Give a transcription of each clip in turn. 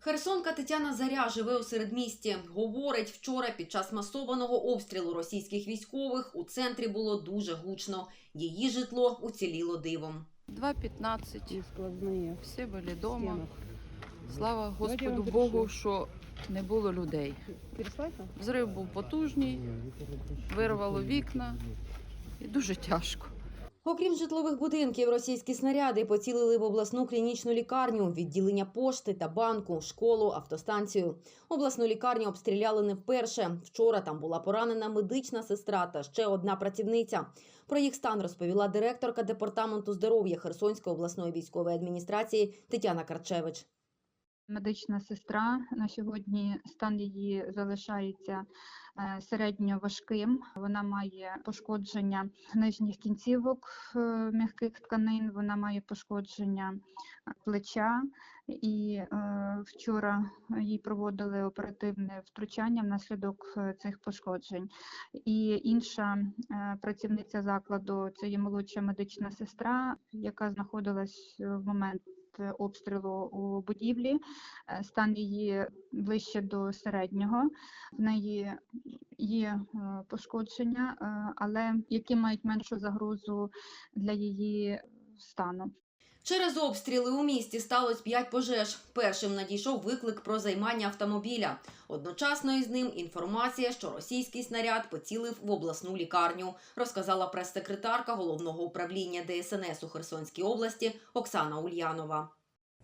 Херсонка Тетяна Заря живе у середмісті. Говорить, вчора під час масованого обстрілу російських військових у центрі було дуже гучно. Її житло уціліло дивом. 2.15. и сквозные Всі були вдома. Слава Господу Богу, що не було людей. Взрив був потужний, вирвало вікна і дуже тяжко. Окрім житлових будинків, російські снаряди поцілили в обласну клінічну лікарню, відділення пошти та банку, школу, автостанцію. Обласну лікарню обстріляли не вперше. Вчора там була поранена медична сестра та ще одна працівниця. Про їх стан розповіла директорка департаменту здоров'я Херсонської обласної військової адміністрації Тетяна Карчевич. Медична сестра на сьогодні стан її залишається е, середньо важким. Вона має пошкодження нижніх кінцівок е, м'яких тканин, вона має пошкодження е, плеча. І вчора їй проводили оперативне втручання внаслідок цих пошкоджень. І інша працівниця закладу це є молодша медична сестра, яка знаходилась в момент обстрілу у будівлі. Е, Стан її ближче до середнього. В неї є е, пошкодження, е, але які мають меншу загрозу для її стану. Через обстріли у місті сталося п'ять пожеж. Першим надійшов виклик про займання автомобіля. Одночасно із ним інформація, що російський снаряд поцілив в обласну лікарню, розказала прес-секретарка головного управління ДСНС у Херсонській області Оксана Ульянова.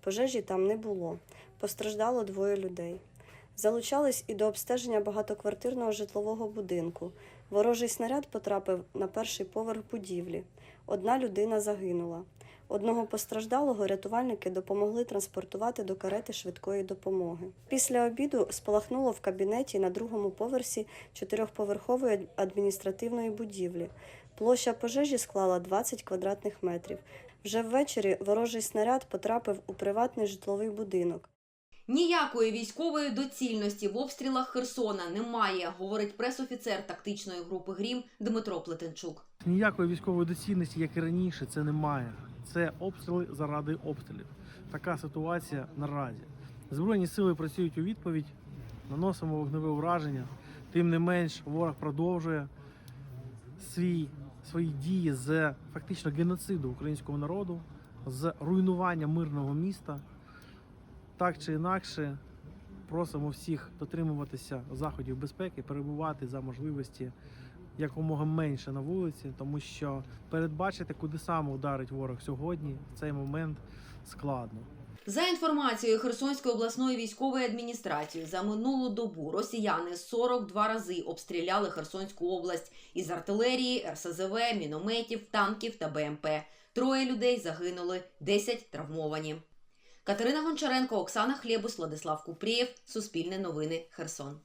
Пожежі там не було. Постраждало двоє людей. Залучались і до обстеження багатоквартирного житлового будинку. Ворожий снаряд потрапив на перший поверх будівлі. Одна людина загинула. Одного постраждалого рятувальники допомогли транспортувати до карети швидкої допомоги. Після обіду спалахнуло в кабінеті на другому поверсі чотирьохповерхової адміністративної будівлі. Площа пожежі склала 20 квадратних метрів. Вже ввечері ворожий снаряд потрапив у приватний житловий будинок. Ніякої військової доцільності в обстрілах Херсона немає, говорить пресофіцер тактичної групи Грім Дмитро Плетенчук. Ніякої військової доцільності, як і раніше, це немає. Це обстріли заради обстрілів. Така ситуація наразі. Збройні сили працюють у відповідь, наносимо вогневе ураження. Тим не менш, ворог продовжує свій, свої дії з фактично геноциду українського народу, з руйнування мирного міста. Так чи інакше, просимо всіх дотримуватися заходів безпеки, перебувати за можливості якомога менше на вулиці, тому що передбачити, куди саме ударить ворог сьогодні, в цей момент складно. За інформацією Херсонської обласної військової адміністрації, за минулу добу росіяни 42 рази обстріляли Херсонську область із артилерії, РСЗВ, мінометів, танків та БМП. Троє людей загинули, 10 травмовані. Катерина Гончаренко, Оксана Хлєбус, Владислав Купрієв. Суспільне новини. Херсон.